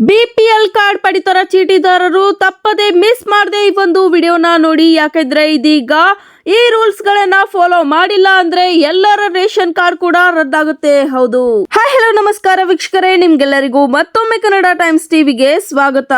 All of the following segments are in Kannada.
ಬಿಪಿಎಲ್ ಕಾರ್ಡ್ ಪಡಿತರ ಚೀಟಿದಾರರು ತಪ್ಪದೆ ಮಿಸ್ ಮಾಡದೆ ಈ ಒಂದು ವಿಡಿಯೋನ ನೋಡಿ. ಯಾಕಂದ್ರೆ ಇದೀಗ ಈ ರೂಲ್ಸ್ ಗಳನ್ನ ಫಾಲೋ ಮಾಡಿಲ್ಲ ಅಂದ್ರೆ ಎಲ್ಲರ ರೇಷನ್ ಕಾರ್ಡ್ ಕೂಡ ರದ್ದಾಗುತ್ತೆ. ಹೌದು. ಹಾಯ್ ಹಲೋ ನಮಸ್ಕಾರ ವೀಕ್ಷಕರೇ. ನಿಮ್ಗೆಲ್ಲರಿಗೂ ಮತ್ತೊಮ್ಮೆ ಕನ್ನಡ ಟೈಮ್ಸ್ ಟಿವಿಗೆ ಸ್ವಾಗತ.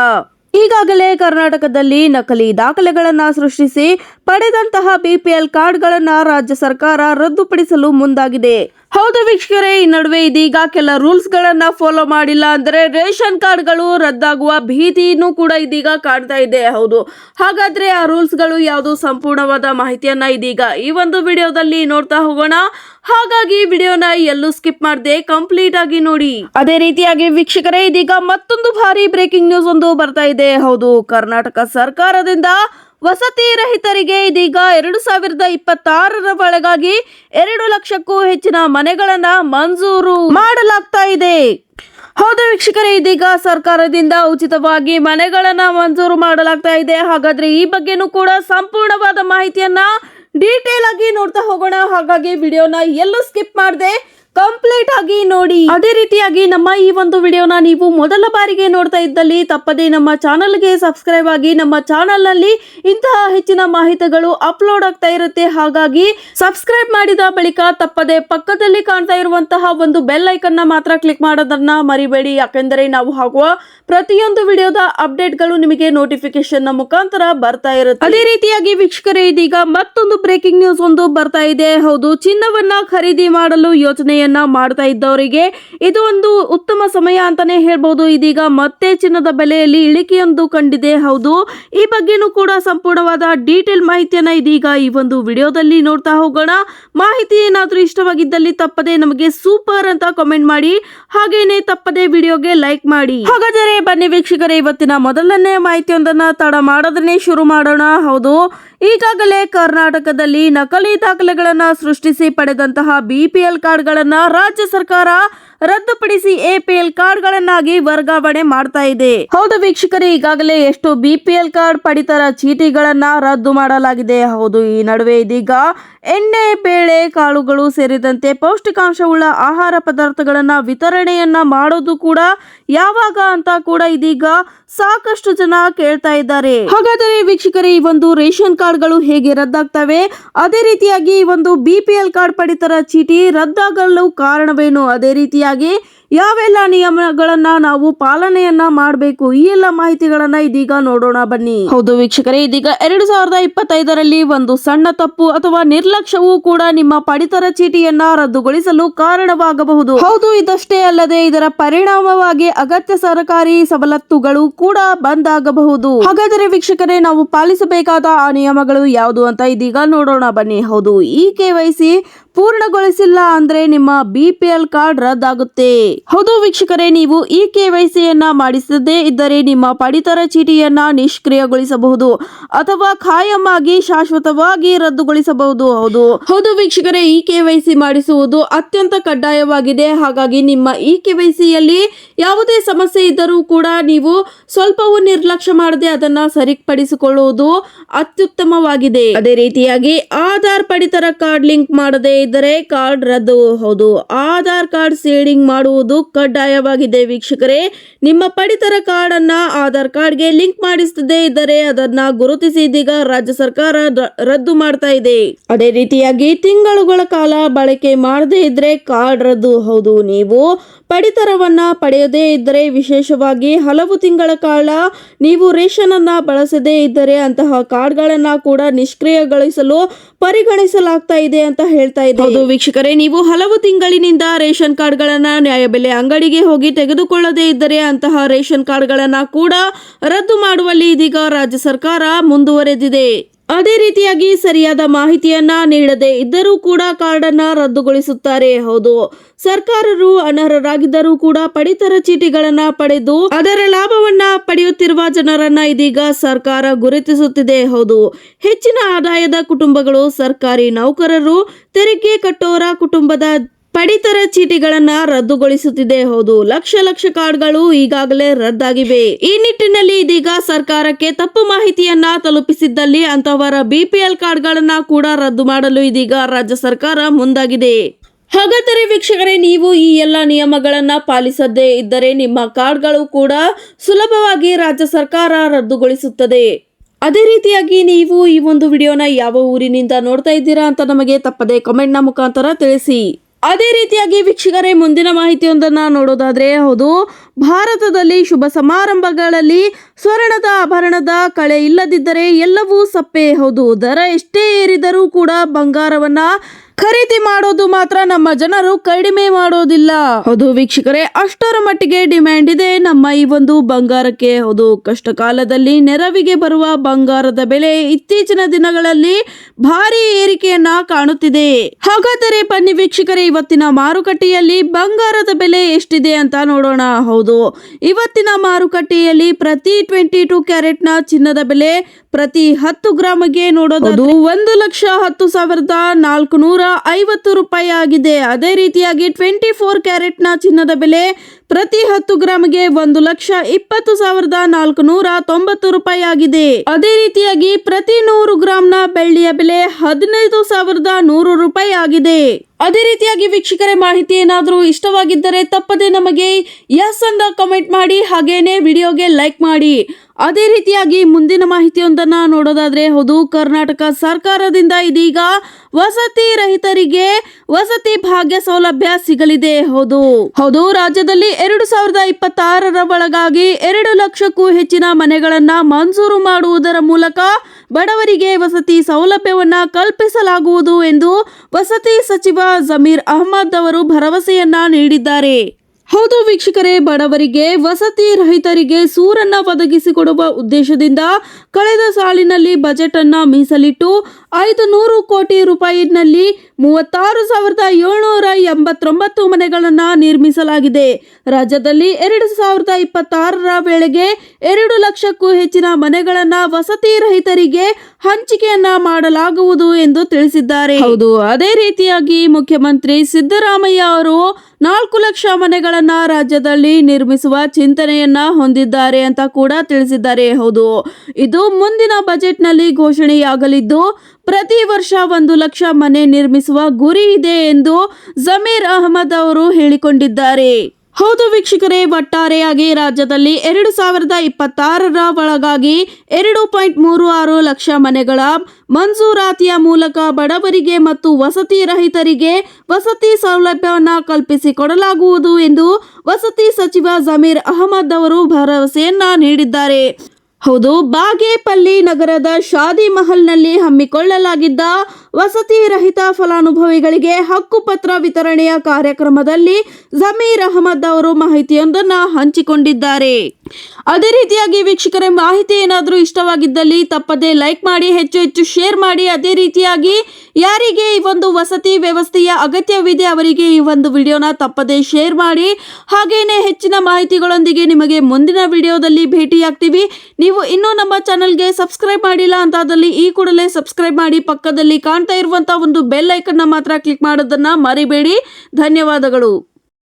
ಈಗಾಗಲೇ ಕರ್ನಾಟಕದಲ್ಲಿ ನಕಲಿ ದಾಖಲೆಗಳನ್ನ ಸೃಷ್ಟಿಸಿ ಪಡೆದಂತಹ ಬಿಪಿಎಲ್ ಕಾರ್ಡ್ಗಳನ್ನ ರಾಜ್ಯ ಸರ್ಕಾರ ರದ್ದುಪಡಿಸಲು ಮುಂದಾಗಿದೆ. ಹೌದು ವೀಕ್ಷಕರೇ, ಈ ನಡುವೆ ಇದೀಗ ಕೆಲ ರೂಲ್ಸ್ ಗಳನ್ನ ಫಾಲೋ ಮಾಡಿಲ್ಲ ಅಂದ್ರೆ ರೇಷನ್ ಕಾರ್ಡ್ಗಳು ರದ್ದಾಗುವ ಭೀತಿಯನ್ನು ಕೂಡ ಇದೀಗ ಕಾಣ್ತಾ ಇದೆ. ಹೌದು, ಹಾಗಾದ್ರೆ ಆ ರೂಲ್ಸ್ಗಳು ಯಾವುದು ಸಂಪೂರ್ಣವಾದ ಮಾಹಿತಿಯನ್ನ ಇದೀಗ ಈ ಒಂದು ವಿಡಿಯೋದಲ್ಲಿ ನೋಡ್ತಾ ಹೋಗೋಣ. ಹಾಗಾಗಿ ವಿಡಿಯೋನ ಎಲ್ಲೂ ಸ್ಕಿಪ್ ಮಾಡದೆ ಕಂಪ್ಲೀಟ್ ಆಗಿ ನೋಡಿ. ಅದೇ ರೀತಿಯಾಗಿ ವೀಕ್ಷಕರೇ, ಇದೀಗ ಮತ್ತೊಂದು ಭಾರಿ ಬ್ರೇಕಿಂಗ್ ನ್ಯೂಸ್ ಒಂದು ಬರ್ತಾ ಇದೆ. ಹೌದು, ಕರ್ನಾಟಕ ಸರ್ಕಾರದಿಂದ ವಸತಿ ರಹಿತರಿಗೆ ಇದೀಗ ಎರಡು ಸಾವಿರದ ಇಪ್ಪತ್ತಾರರ ಒಳಗಾಗಿ ಎರಡು ಲಕ್ಷಕ್ಕೂ ಹೆಚ್ಚಿನ ಮನೆಗಳನ್ನ ಮಂಜೂರು ಮಾಡಲಾಗ್ತಾ ಇದೆ. ಹೌದು ವೀಕ್ಷಕರೇ, ಇದೀಗ ಸರ್ಕಾರದಿಂದ ಉಚಿತವಾಗಿ ಮನೆಗಳನ್ನ ಮಂಜೂರು ಮಾಡಲಾಗ್ತಾ ಇದೆ. ಹಾಗಾದ್ರೆ ಈ ಬಗ್ಗೆನೂ ಕೂಡ ಸಂಪೂರ್ಣವಾದ ಮಾಹಿತಿಯನ್ನ ಡೀಟೇಲ್ ಆಗಿ ನೋಡ್ತಾ ಹೋಗೋಣ. ಹಾಗಾಗಿ ವಿಡಿಯೋನ ಎಲ್ಲೂ ಸ್ಕಿಪ್ ಮಾಡದೆ. ಕಂಪ್ಲೀಟ್ ಆಗಿ ನೋಡಿ. ಅದೇ ರೀತಿಯಾಗಿ ನಮ್ಮ ಈ ಒಂದು ವಿಡಿಯೋನ ನೀವು ಮೊದಲ ಬಾರಿಗೆ ನೋಡ್ತಾ ಇದ್ದಲ್ಲಿ ತಪ್ಪದೆ ನಮ್ಮ ಚಾನಲ್ಗೆ ಸಬ್ಸ್ಕ್ರೈಬ್ ಆಗಿ ನಮ್ಮ ಚಾನಲ್ನಲ್ಲಿ ಇಂತಹ ಹೆಚ್ಚಿನ ಮಾಹಿತಿಗಳು ಅಪ್ಲೋಡ್ ಆಗ್ತಾ ಇರುತ್ತೆ. ಹಾಗಾಗಿ ಸಬ್ಸ್ಕ್ರೈಬ್ ಮಾಡಿದ ಬಳಿಕ ತಪ್ಪದೆ ಪಕ್ಕದಲ್ಲಿ ಕಾಣ್ತಾ ಇರುವಂತಹ ಒಂದು ಬೆಲ್ ಐಕನ್ನ ಮಾತ್ರ ಕ್ಲಿಕ್ ಮಾಡೋದನ್ನ ಮರಿಬೇಡಿ. ಯಾಕೆಂದರೆ ನಾವು ಹಾಕುವ ಪ್ರತಿಯೊಂದು ವಿಡಿಯೋದ ಅಪ್ಡೇಟ್ಗಳು ನಿಮಗೆ ನೋಟಿಫಿಕೇಶನ್ನ ಮುಖಾಂತರ ಬರ್ತಾ ಇರುತ್ತೆ. ಅದೇ ರೀತಿಯಾಗಿ ವೀಕ್ಷಕರೇ, ಇದೀಗ ಮತ್ತೊಂದು ಬ್ರೇಕಿಂಗ್ ನ್ಯೂಸ್ ಒಂದು ಬರ್ತಾ ಇದೆ. ಹೌದು, ಚಿನ್ನವನ್ನ ಖರೀದಿ ಮಾಡಲು ಮಾಡ್ತಾ ಇದ್ದವರಿಗೆ ಇದು ಒಂದು ಉತ್ತಮ ಸಮಯ ಅಂತಾನೆ ಹೇಳ್ಬೋದು. ಇದೀಗ ಮತ್ತೆ ಚಿನ್ನದ ಬೆಲೆಯಲ್ಲಿ ಇಳಿಕೆಯೊಂದು ಕಂಡಿದೆ. ಹೌದು, ಈ ಬಗ್ಗೆನೂ ಕೂಡ ಸಂಪೂರ್ಣವಾದ ಡೀಟೇಲ್ ಮಾಹಿತಿಯನ್ನ ಇದೀಗ ಈ ಒಂದು ವಿಡಿಯೋದಲ್ಲಿ ನೋಡ್ತಾ ಹೋಗೋಣ. ಮಾಹಿತಿ ಏನಾದರೂ ಇಷ್ಟವಾಗಿದ್ದಲ್ಲಿ ತಪ್ಪದೆ ನಮಗೆ ಸೂಪರ್ ಅಂತ ಕಾಮೆಂಟ್ ಮಾಡಿ. ಹಾಗೇನೆ ತಪ್ಪದೆ ವಿಡಿಯೋಗೆ ಲೈಕ್ ಮಾಡಿ. ಹಾಗಾದರೆ ಬನ್ನಿ ವೀಕ್ಷಕರೇ, ಇವತ್ತಿನ ಮೊದಲನೇ ಮಾಹಿತಿಯೊಂದನ್ನ ತಡ ಮಾಡೋದನ್ನೇ ಶುರು ಮಾಡೋಣ. ಹೌದು, ಈಗಾಗಲೇ ಕರ್ನಾಟಕದಲ್ಲಿ ನಕಲಿ ದಾಖಲೆಗಳನ್ನ ಸೃಷ್ಟಿಸಿ ಪಡೆದಂತಹ ಬಿಪಿಎಲ್ ಕಾರ್ಡ್ಗಳನ್ನ ರಾಜ್ಯ ಸರ್ಕಾರ ರದ್ದುಪಡಿಸಿ ಎಪಿಎಲ್ ಕಾರ್ಡ್ಗಳನ್ನಾಗಿ ವರ್ಗಾವಣೆ ಮಾಡ್ತಾ ಇದೆ. ಹೌದು ವೀಕ್ಷಕರೇ ಈಗಾಗಲೇ ಎಷ್ಟು ಬಿಪಿಎಲ್ ಕಾರ್ಡ್ ಪಡಿತರ ಚೀಟಿಗಳನ್ನ ರದ್ದು ಮಾಡಲಾಗಿದೆ. ಹೌದು ಈ ನಡುವೆ ಇದೀಗ ಎಣ್ಣೆ ಬೇಳೆ ಕಾಳುಗಳು ಸೇರಿದಂತೆ ಪೌಷ್ಟಿಕಾಂಶವುಳ್ಳ ಆಹಾರ ಪದಾರ್ಥಗಳನ್ನ ವಿತರಣೆಯನ್ನ ಮಾಡೋದು ಕೂಡ ಯಾವಾಗ ಅಂತ ಕೂಡ ಇದೀಗ ಸಾಕಷ್ಟು ಜನ ಕೇಳ್ತಾ ಇದ್ದಾರೆ. ಹಾಗಾದರೆ ವೀಕ್ಷಕರೇ ಈ ಒಂದು ರೇಷನ್ ಕಾರ್ಡ್ಗಳು ಹೇಗೆ ರದ್ದಾಗ್ತವೆ? ಅದೇ ರೀತಿಯಾಗಿ ಈ ಒಂದು ಬಿಪಿಎಲ್ ಕಾರ್ಡ್ ಪಡಿತರ ಚೀಟಿ ರದ್ದಾಗಲು ಕಾರಣವೇನು? ಅದೇ ರೀತಿಯಾಗಿ ಯಾವೆಲ್ಲ ನಿಯಮಗಳನ್ನ ನಾವು ಪಾಲನೆಯನ್ನ ಮಾಡಬೇಕು ಈ ಎಲ್ಲ ಮಾಹಿತಿಗಳನ್ನ ಇದೀಗ ನೋಡೋಣ ಬನ್ನಿ. ಹೌದು ವೀಕ್ಷಕರೇ ಇದೀಗ ಎರಡು ಸಾವಿರದ ಇಪ್ಪತ್ತೈದರಲ್ಲಿ ಒಂದು ಸಣ್ಣ ತಪ್ಪು ಅಥವಾ ನಿರ್ಲಕ್ಷ್ಯವೂ ಕೂಡ ನಿಮ್ಮ ಪಡಿತರ ಚೀಟಿಯನ್ನ ರದ್ದುಗೊಳಿಸಲು ಕಾರಣವಾಗಬಹುದು. ಹೌದು ಇದಷ್ಟೇ ಅಲ್ಲದೆ ಇದರ ಪರಿಣಾಮವಾಗಿ ಅಗತ್ಯ ಸರ್ಕಾರಿ ಸವಲತ್ತುಗಳು ಕೂಡ ಬಂದ್ ಆಗಬಹುದು ಹಾಗಾದರೆ ವೀಕ್ಷಕರೇ ನಾವು ಪಾಲಿಸಬೇಕಾದ ಆ ನಿಯಮಗಳು ಯಾವುದು ಅಂತ ಇದೀಗ ನೋಡೋಣ ಬನ್ನಿ. ಹೌದು ಈ ಕೆವೈಸಿ ಪೂರ್ಣಗೊಳಿಸಿಲ್ಲ ಅಂದ್ರೆ ನಿಮ್ಮ ಬಿಪಿಎಲ್ ಕಾರ್ಡ್ ರದ್ದಾಗುತ್ತೆ. ಹೌದು ವೀಕ್ಷಕರೇ, ನೀವು ಈ ಕೆವೈಸಿಯನ್ನ ಮಾಡಿಸದೇ ಇದ್ದರೆ ನಿಮ್ಮ ಪಡಿತರ ಚೀಟಿಯನ್ನ ನಿಷ್ಕ್ರಿಯಗೊಳಿಸಬಹುದು ಅಥವಾ ಖಾಯಂ ಶಾಶ್ವತವಾಗಿ ರದ್ದುಗೊಳಿಸಬಹುದು. ಹೌದು. ಹೌದು ವೀಕ್ಷಕರೇ, ಈ ಕೆವೈಸಿ ಮಾಡಿಸುವುದು ಅತ್ಯಂತ ಕಡ್ಡಾಯವಾಗಿದೆ. ಹಾಗಾಗಿ ನಿಮ್ಮ ಈ ಕೆವೈಸಿಯಲ್ಲಿ ಯಾವುದೇ ಸಮಸ್ಯೆ ಇದ್ದರೂ ಕೂಡ ನೀವು ಸ್ವಲ್ಪವೂ ನಿರ್ಲಕ್ಷ್ಯ ಮಾಡದೆ ಅದನ್ನ ಸರಿಪಡಿಸಿಕೊಳ್ಳುವುದು ಅತ್ಯುತ್ತಮವಾಗಿದೆ. ಅದೇ ರೀತಿಯಾಗಿ ಆಧಾರ್ ಪಡಿತರ ಕಾರ್ಡ್ ಲಿಂಕ್ ಮಾಡದೇ ಇದ್ದರೆ ಕಾರ್ಡ್ ರದ್ದು ಹೌದು. ಆಧಾರ್ ಕಾರ್ಡ್ ಸೇಡಿಂಗ್ ಮಾಡುವುದು ಕಡ್ಡಾಯವಾಗಿದೆ ವೀಕ್ಷಕರೇ. ನಿಮ್ಮ ಪಡಿತರ ಕಾರ್ಡ್ ಅನ್ನ ಆಧಾರ್ ಕಾರ್ಡ್ಗೆ ಲಿಂಕ್ ಮಾಡಿಸದೇ ಇದ್ದರೆ ಅದನ್ನ ಗುರುತಿಸಿ ಇದೀಗ ರಾಜ್ಯ ಸರ್ಕಾರ ರದ್ದು ಮಾಡ್ತಾ ಇದೆ. ಅದೇ ರೀತಿಯಾಗಿ ತಿಂಗಳುಗಳ ಕಾಲ ಬಳಕೆ ಮಾಡದೇ ಇದ್ರೆ ಕಾರ್ಡ್ ರದ್ದು ಹೌದು. ನೀವು ಪಡಿತರವನ್ನ ಪಡೆಯದೇ ಇದ್ದರೆ ವಿಶೇಷವಾಗಿ ಹಲವು ತಿಂಗಳ ಕಾಲ ನೀವು ರೇಷನ್ ಅನ್ನ ಬಳಸದೇ ಇದ್ದರೆ ಅಂತಹ ಕಾರ್ಡ್ಗಳನ್ನ ಕೂಡ ನಿಷ್ಕ್ರಿಯಗೊಳಿಸಲು ಪರಿಗಣಿಸಲಾಗ್ತಾ ಇದೆ ಅಂತ ಹೇಳ್ತಾ ಇದೆ. ಹೌದು ವೀಕ್ಷಕರೇ, ನೀವು ಹಲವು ತಿಂಗಳಿನಿಂದ ರೇಷನ್ ಕಾರ್ಡ್ಗಳನ್ನ ನ್ಯಾಯಬೆಲೆ ಅಂಗಡಿಗೆ ಹೋಗಿ ತೆಗೆದುಕೊಳ್ಳದೇ ಇದ್ದರೆ ಅಂತಹ ರೇಷನ್ ಕಾರ್ಡ್ಗಳನ್ನ ಕೂಡ ರದ್ದು ಮಾಡುವಲ್ಲಿ ಇದೀಗ ರಾಜ್ಯ ಸರ್ಕಾರ ಮುಂದುವರೆದಿದೆ. ಅದೇ ರೀತಿಯಾಗಿ ಸರಿಯಾದ ಮಾಹಿತಿಯನ್ನ ನೀಡದೆ ಇದ್ದರೂ ಕೂಡ ಕಾರ್ಡನ್ನ ರದ್ದುಗೊಳಿಸುತ್ತಾರೆ. ಹೌದು. ಸರ್ಕಾರರು ಅನರ್ಹರಾಗಿದ್ದರೂ ಕೂಡ ಪಡಿತರ ಚೀಟಿಗಳನ್ನ ಪಡೆದು ಅದರ ಲಾಭವನ್ನ ಪಡೆಯುತ್ತಿರುವ ಜನರನ್ನ ಇದೀಗ ಸರ್ಕಾರ ಗುರುತಿಸುತ್ತಿದೆ. ಹೌದು. ಹೆಚ್ಚಿನ ಆದಾಯದ ಕುಟುಂಬಗಳು ಸರ್ಕಾರಿ ನೌಕರರು, ತೆರಿಗೆ ಕಟ್ಟೋರ ಕುಟುಂಬದ ಪಡಿತರ ಚೀಟಿಗಳನ್ನ ರದ್ದುಗೊಳಿಸುತ್ತಿದೆ. ಹೌದು, ಲಕ್ಷ ಲಕ್ಷ ಕಾರ್ಡ್ಗಳು ಈಗಾಗಲೇ ರದ್ದಾಗಿವೆ. ಈ ನಿಟ್ಟಿನಲ್ಲಿ ಇದೀಗ ಸರ್ಕಾರಕ್ಕೆ ತಪ್ಪು ಮಾಹಿತಿಯನ್ನ ತಲುಪಿಸಿದ್ದಲ್ಲಿ ಅಂತವರ ಬಿಪಿಎಲ್ ಕಾರ್ಡ್ಗಳನ್ನ ಕೂಡ ರದ್ದು ಮಾಡಲು ಇದೀಗ ರಾಜ್ಯ ಸರ್ಕಾರ ಮುಂದಾಗಿದೆ. ಹಾಗಾದರೆ ವೀಕ್ಷಕರೇ, ನೀವು ಈ ಎಲ್ಲ ನಿಯಮಗಳನ್ನ ಪಾಲಿಸದೇ ಇದ್ದರೆ ನಿಮ್ಮ ಕಾರ್ಡ್ಗಳು ಕೂಡ ಸುಲಭವಾಗಿ ರಾಜ್ಯ ಸರ್ಕಾರ ರದ್ದುಗೊಳಿಸುತ್ತದೆ. ಅದೇ ರೀತಿಯಾಗಿ ನೀವು ಈ ಒಂದು ವಿಡಿಯೋನ ಯಾವ ಊರಿನಿಂದ ನೋಡ್ತಾ ಇದ್ದೀರಾ ಅಂತ ನಮಗೆ ತಪ್ಪದೆ ಕಮೆಂಟ್ನ ಮುಖಾಂತರ ತಿಳಿಸಿ. ಅದೇ ರೀತಿಯಾಗಿ ವೀಕ್ಷಕರೇ ಮುಂದಿನ ಮಾಹಿತಿಯೊಂದನ್ನು ನೋಡೋದಾದರೆ ಹೌದು ಭಾರತದಲ್ಲಿ ಶುಭ ಸಮಾರಂಭಗಳಲ್ಲಿ ಸ್ವರ್ಣದ ಆಭರಣದ ಕಳೆ ಇಲ್ಲದಿದ್ದರೆ ಎಲ್ಲವೂ ಸಪ್ಪೆ. ಹೌದು, ದರ ಎಷ್ಟೇ ಏರಿದರೂ ಕೂಡ ಬಂಗಾರವನ್ನ ಖರೀದಿ ಮಾಡೋದು ಮಾತ್ರ ನಮ್ಮ ಜನರು ಕಡಿಮೆ ಮಾಡೋದಿಲ್ಲ. ಹೌದು ವೀಕ್ಷಕರೇ, ಅಷ್ಟರ ಮಟ್ಟಿಗೆ ಡಿಮ್ಯಾಂಡ್ ಇದೆ ನಮ್ಮ ಈ ಒಂದು ಬಂಗಾರಕ್ಕೆ. ಹೌದು ಕಷ್ಟ ಕಾಲದಲ್ಲಿ ನೆರವಿಗೆ ಬರುವ ಬಂಗಾರದ ಬೆಲೆ ಇತ್ತೀಚಿನ ದಿನಗಳಲ್ಲಿ ಭಾರಿ ಏರಿಕೆಯನ್ನ ಕಾಣುತ್ತಿದೆ. ಹಾಗಾದರೆ ಪನ್ನಿ ವೀಕ್ಷಕರೇ, ಇವತ್ತಿನ ಮಾರುಕಟ್ಟೆಯಲ್ಲಿ ಬಂಗಾರದ ಬೆಲೆ ಎಷ್ಟಿದೆ ಅಂತ ನೋಡೋಣ. ಹೌದು ಇವತ್ತಿನ ಮಾರುಕಟ್ಟೆಯಲ್ಲಿ ಪ್ರತಿ ಟ್ವೆಂಟಿ ಟೂ ಕ್ಯಾರೆಟ್ನ ಚಿನ್ನದ ಬೆಲೆ ಪ್ರತಿ ಹತ್ತು ಗ್ರಾಮ್ಗೆ ನೋಡೋದು ಒಂದು ಲಕ್ಷ ಹತ್ತು ಸಾವಿರದ ನಾಲ್ಕು ನೂರ ಐವತ್ತು ರೂಪಾಯಿ ಆಗಿದೆ. ಅದೇ ರೀತಿಯಾಗಿ ಟ್ವೆಂಟಿ ಫೋರ್ ಕ್ಯಾರೆಟ್ನ ಚಿನ್ನದ ಬೆಲೆ ಪ್ರತಿ ಹತ್ತು ಗ್ರಾಮ್ಗೆ ಒಂದು ಲಕ್ಷ ಇಪ್ಪತ್ತು ಸಾವಿರದ ನಾಲ್ಕು ನೂರ ತೊಂಬತ್ತು ರೂಪಾಯಿ ಆಗಿದೆ. ಅದೇ ರೀತಿಯಾಗಿ ಪ್ರತಿ ನೂರು ಗ್ರಾಂನ ಬೆಳ್ಳಿಯ ಬೆಲೆ ಹದಿನೈದು ಸಾವಿರದ ನೂರು ರೂಪಾಯಿ ಆಗಿದೆ. ಅದೇ ರೀತಿಯಾಗಿ ವೀಕ್ಷಕರೇ, ಮಾಹಿತಿ ಏನಾದರೂ ಇಷ್ಟವಾಗಿದ್ದರೆ ತಪ್ಪದೆ ನಮಗೆ ಎಸ್ ಅಂತ ಕಮೆಂಟ್ ಮಾಡಿ, ಹಾಗೇನೆ ವಿಡಿಯೋಗೆ ಲೈಕ್ ಮಾಡಿ. ಅದೇ ರೀತಿಯಾಗಿ ಮುಂದಿನ ಮಾಹಿತಿಯೊಂದನ್ನು ನೋಡೋದಾದರೆ, ಹೌದು, ಕರ್ನಾಟಕ ಸರ್ಕಾರದಿಂದ ಇದೀಗ ವಸತಿ ರಹಿತರಿಗೆ ವಸತಿ ಭಾಗ್ಯ ಸೌಲಭ್ಯ ಸಿಗಲಿದೆ, ಹೌದು. ಹೌದು, ರಾಜ್ಯದಲ್ಲಿ ಎರಡು ಸಾವಿರದ ಇಪ್ಪತ್ತಾರರ ಒಳಗಾಗಿ ಎರಡು ಲಕ್ಷಕ್ಕೂ ಹೆಚ್ಚಿನ ಮನೆಗಳನ್ನು ಮಂಜೂರು ಮಾಡುವುದರ ಮೂಲಕ ಬಡವರಿಗೆ ವಸತಿ ಸೌಲಭ್ಯವನ್ನು ಕಲ್ಪಿಸಲಾಗುವುದು ಎಂದು ವಸತಿ ಸಚಿವ ಜಮೀರ್ ಅಹಮದ್ ಅವರು ಭರವಸೆಯನ್ನ ನೀಡಿದ್ದಾರೆ. ಹೌದು ವೀಕ್ಷಕರೇ, ಬಡವರಿಗೆ, ವಸತಿ ರಹಿತರಿಗೆ ಸೂರನ್ನ ಒದಗಿಸಿಕೊಡುವ ಉದ್ದೇಶದಿಂದ ಕಳೆದ ಸಾಲಿನಲ್ಲಿ ಬಜೆಟ್ ಅನ್ನ ಮೀಸಲಿಟ್ಟು ಐದು ನೂರು ಕೋಟಿ ರೂಪಾಯಿನಲ್ಲಿ ಮೂವತ್ತಾರು ಸಾವಿರದ ಏಳ್ನೂರ ಎಂಬತ್ತೊಂಬತ್ತು ಮನೆಗಳನ್ನು ನಿರ್ಮಿಸಲಾಗಿದೆ. ರಾಜ್ಯದಲ್ಲಿ ಎರಡು ಸಾವಿರದ ಇಪ್ಪತ್ತಾರರ ವೇಳೆಗೆ ಎರಡು ಲಕ್ಷಕ್ಕೂ ಹೆಚ್ಚಿನ ಮನೆಗಳನ್ನು ವಸತಿ ರಹಿತರಿಗೆ ಹಂಚಿಕೆಯನ್ನ ಮಾಡಲಾಗುವುದು ಎಂದು ತಿಳಿಸಿದ್ದಾರೆ. ಹೌದು. ಅದೇ ರೀತಿಯಾಗಿ ಮುಖ್ಯಮಂತ್ರಿ ಸಿದ್ದರಾಮಯ್ಯ ಅವರು ನಾಲ್ಕು ಲಕ್ಷ ಮನೆಗಳನ್ನ ರಾಜ್ಯದಲ್ಲಿ ನಿರ್ಮಿಸುವ ಚಿಂತನೆಯನ್ನ ಹೊಂದಿದ್ದಾರೆ ಅಂತ ಕೂಡ ತಿಳಿಸಿದ್ದಾರೆ. ಹೌದು. ಇದು ಮುಂದಿನ ಬಜೆಟ್ನಲ್ಲಿ ಘೋಷಣೆಯಾಗಲಿದ್ದು ಪ್ರತಿ ವರ್ಷ ಒಂದು ಲಕ್ಷ ಮನೆ ನಿರ್ಮಿಸುವ ಗುರಿ ಇದೆ ಎಂದು ಜಮೀರ್ ಅಹಮದ್ ಅವರು ಹೇಳಿಕೊಂಡಿದ್ದಾರೆ. ಹೌದು ವೀಕ್ಷಕರೇ, ಒಟ್ಟಾರೆಯಾಗಿ ರಾಜ್ಯದಲ್ಲಿ ಎರಡು ಸಾವಿರದ ಇಪ್ಪತ್ತಾರರ ಒಳಗಾಗಿ ಎರಡು ಪಾಯಿಂಟ್ ಮೂರು ಆರು ಲಕ್ಷ ಮನೆಗಳ ಮಂಜೂರಾತಿಯ ಮೂಲಕ ಬಡವರಿಗೆ ಮತ್ತು ವಸತಿ ರಹಿತರಿಗೆ ವಸತಿ ಸೌಲಭ್ಯವನ್ನು ಕಲ್ಪಿಸಿಕೊಡಲಾಗುವುದು ಎಂದು ವಸತಿ ಸಚಿವ ಜಮೀರ್ ಅಹಮದ್ ಅವರು ಭರವಸೆಯನ್ನ ನೀಡಿದ್ದಾರೆ. ಹೌದು ಬಾಗೇಪಲ್ಲಿ ನಗರದ ಶಾದಿ ಮಹಲ್ನಲ್ಲಿ ಹಮ್ಮಿಕೊಳ್ಳಲಾಗಿದ್ದ ವಸತಿ ರಹಿತ ಫಲಾನುಭವಿಗಳಿಗೆ ಹಕ್ಕುಪತ್ರ ವಿತರಣೆಯ ಕಾರ್ಯಕ್ರಮದಲ್ಲಿ ಜಮೀರ್ ಅಹಮದ್ ಅವರು ಮಾಹಿತಿಯೊಂದನ್ನು ಹಂಚಿಕೊಂಡಿದ್ದಾರೆ. ಅದೇ ರೀತಿಯಾಗಿ ವೀಕ್ಷಕರ, ಮಾಹಿತಿ ಏನಾದರೂ ಇಷ್ಟವಾಗಿದ್ದಲ್ಲಿ ತಪ್ಪದೆ ಲೈಕ್ ಮಾಡಿ, ಹೆಚ್ಚು ಹೆಚ್ಚು ಶೇರ್ ಮಾಡಿ, ಅದೇ ರೀತಿಯಾಗಿ ಯಾರಿಗೆ ಈ ಒಂದು ವಸತಿ ವ್ಯವಸ್ಥೆಯ ಅಗತ್ಯವಿದೆ ಅವರಿಗೆ ಈ ಒಂದು ವಿಡಿಯೋನ ತಪ್ಪದೆ ಶೇರ್ ಮಾಡಿ, ಹಾಗೇನೆ ಹೆಚ್ಚಿನ ಮಾಹಿತಿಗಳೊಂದಿಗೆ ನಿಮಗೆ ಮುಂದಿನ ವಿಡಿಯೋದಲ್ಲಿ ಭೇಟಿಯಾಗ್ತೀವಿ. ನೀವು ಇನ್ನೂ ನಮ್ಮ ಚಾನಲ್ಗೆ ಸಬ್ಸ್ಕ್ರೈಬ್ ಮಾಡಿಲ್ಲ ಅಂತಾದಲ್ಲಿ ಈ ಕೂಡಲೇ ಸಬ್ಸ್ಕ್ರೈಬ್ ಮಾಡಿ, ಪಕ್ಕದಲ್ಲಿ ಕಾಣ್ತಾ ಇರುವಂತಹ ಒಂದು ಬೆಲ್ ಐಕನ್ನ ಮಾತ್ರ ಕ್ಲಿಕ್ ಮಾಡೋದನ್ನ ಮರಿಬೇಡಿ. ಧನ್ಯವಾದಗಳು.